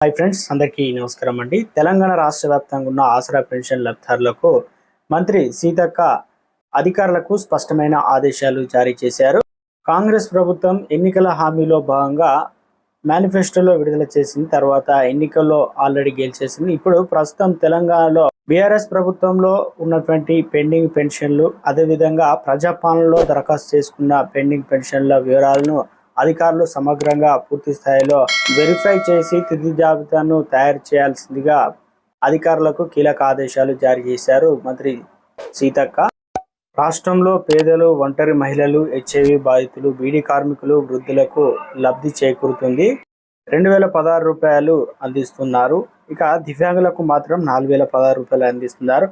Hi friends అందరికీ నమస్కారం అండి. తెలంగాణ రాష్ట్ర వ్యాప్తంగా ఉన్న ఆసరా పెన్షన్ లబ్ధారులకు మంత్రి సీతక్క అధికారులకు స్పష్టమైన ఆదేశాలు జారీ చేశారు. కాంగ్రెస్ ప్రభుత్వం ఎన్నికల హామీలో భాగంగా మేనిఫెస్టోలో విడుదల చేసిన తర్వాత ఎన్నికల్లో ఆల్రెడీ గెలిచేసింది. ఇప్పుడు ప్రస్తుతం తెలంగాణలో బీఆర్ఎస్ ప్రభుత్వంలో ఉన్నటువంటి పెండింగ్ పెన్షన్లు అదేవిధంగా ప్రజాపాలనలో దరఖాస్తు చేసుకున్న పెండింగ్ పెన్షన్ల వివరాలను అధికారులు సమగ్రంగా పూర్తి స్థాయిలో వెరిఫై చేసి తిథి జాబితాను తయారు చేయాల్సిందిగా అధికారులకు కీలక ఆదేశాలు జారీ చేశారు మంత్రి సీతక్క. రాష్ట్రంలో పేదలు ఒంటరి మహిళలు హెచ్ఐవి బాధితులు బీడీ కార్మికులు వృద్ధులకు లబ్ధి చేకూరుతుంది. రెండు వేల పదహారు రూపాయలు అందిస్తున్నారు. ఇక దివ్యాంగులకు మాత్రం నాలుగు వేల పదహారు రూపాయలు అందిస్తున్నారు.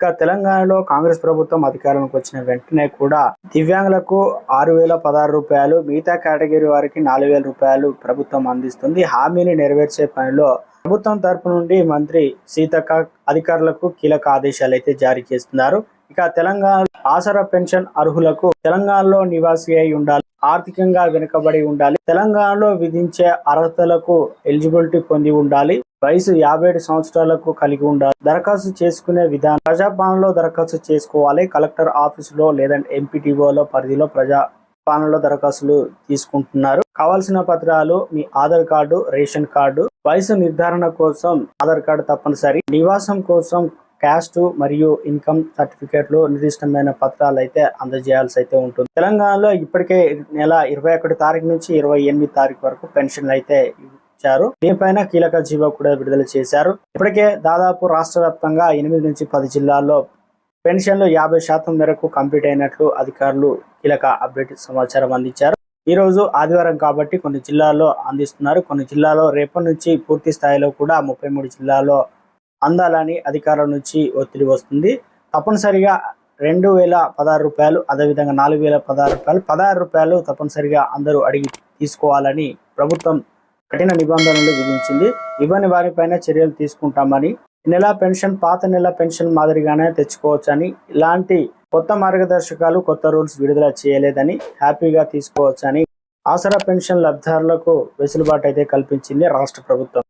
ఇక తెలంగాణలో కాంగ్రెస్ ప్రభుత్వం అధికారంలోకి వచ్చిన వెంటనే కూడా దివ్యాంగులకు ఆరు వేల పదహారు రూపాయలు మిగతా కేటగిరీ వారికి నాలుగు వేల రూపాయలు ప్రభుత్వం అందిస్తుంది. హామీని నెరవేర్చే పనిలో ప్రభుత్వం తరపు నుండి మంత్రి సీతక్క అధికారులకు కీలక ఆదేశాలు అయితే జారీ చేస్తున్నారు. ఇక తెలంగాణ ఆసరా పెన్షన్ అర్హులకు తెలంగాణలో నివాసి అయి ఉండాలి. ఆర్థికంగా వెనుకబడి ఉండాలి. తెలంగాణలో విధించే అర్హతలకు ఎలిజిబిలిటీ పొంది ఉండాలి. వయసు యాభై ఏడు సంవత్సరాలకు కలిగి ఉండాలి. దరఖాస్తు చేసుకునే విధానం ప్రజాపాలనలో దరఖాస్తు చేసుకోవాలి. కలెక్టర్ ఆఫీసులో లేదంటే ఎంపీటీఓలో పరిధిలో ప్రజా పాలనలో దరఖాస్తులు తీసుకుంటున్నారు. కావాల్సిన పత్రాలు మీ ఆధార్ కార్డు రేషన్ కార్డు వయసు నిర్ధారణ కోసం ఆధార్ కార్డు తప్పనిసరి. నివాసం కోసం క్యాస్ట్ మరియు ఇన్కమ్ సర్టిఫికేట్లు నిర్దిష్టమైన పత్రాలు అయితే అందజేయాల్సి అయితే ఉంటుంది. తెలంగాణలో ఇప్పటికే నెల ఇరవై ఒకటి తారీఖు నుంచి ఇరవై ఎనిమిది తారీఖు వరకు పెన్షన్లు అయితే ఇచ్చారు. దీనిపైన కీలక జీవో కూడా విడుదల చేశారు. ఇప్పటికే దాదాపు రాష్ట్ర వ్యాప్తంగా ఎనిమిది నుంచి పది జిల్లాల్లో పెన్షన్లు యాభై శాతం మేరకు కంప్లీట్ అయినట్లు అధికారులు కీలక అప్డేట్ సమాచారం అందించారు. ఈ రోజు ఆదివారం కాబట్టి కొన్ని జిల్లాల్లో అందిస్తున్నారు. కొన్ని జిల్లాలో రేపటి నుంచి పూర్తి స్థాయిలో కూడా ముప్పై మూడు జిల్లాల్లో అందాలని అధికారుల నుంచి ఒత్తిడి వస్తుంది. తప్పనిసరిగా రెండు వేల పదహారు రూపాయలు అదేవిధంగా నాలుగు వేల పదహారు రూపాయలు పదహారు రూపాయలు తప్పనిసరిగా అందరూ అడిగి తీసుకోవాలని ప్రభుత్వం కఠిన నిబంధనలు విధించింది. ఇవ్వని వారిపైన చర్యలు తీసుకుంటామని నెల పెన్షన్ పాత నెల పెన్షన్ మాదిరిగానే తెచ్చుకోవచ్చని ఇలాంటి కొత్త మార్గదర్శకాలు కొత్త రూల్స్ విడుదల చేయలేదని హ్యాపీగా తీసుకోవచ్చని ఆసరా పెన్షన్ లబ్ధారులకు వెసులుబాటు అయితే కల్పించింది రాష్ట్ర ప్రభుత్వం.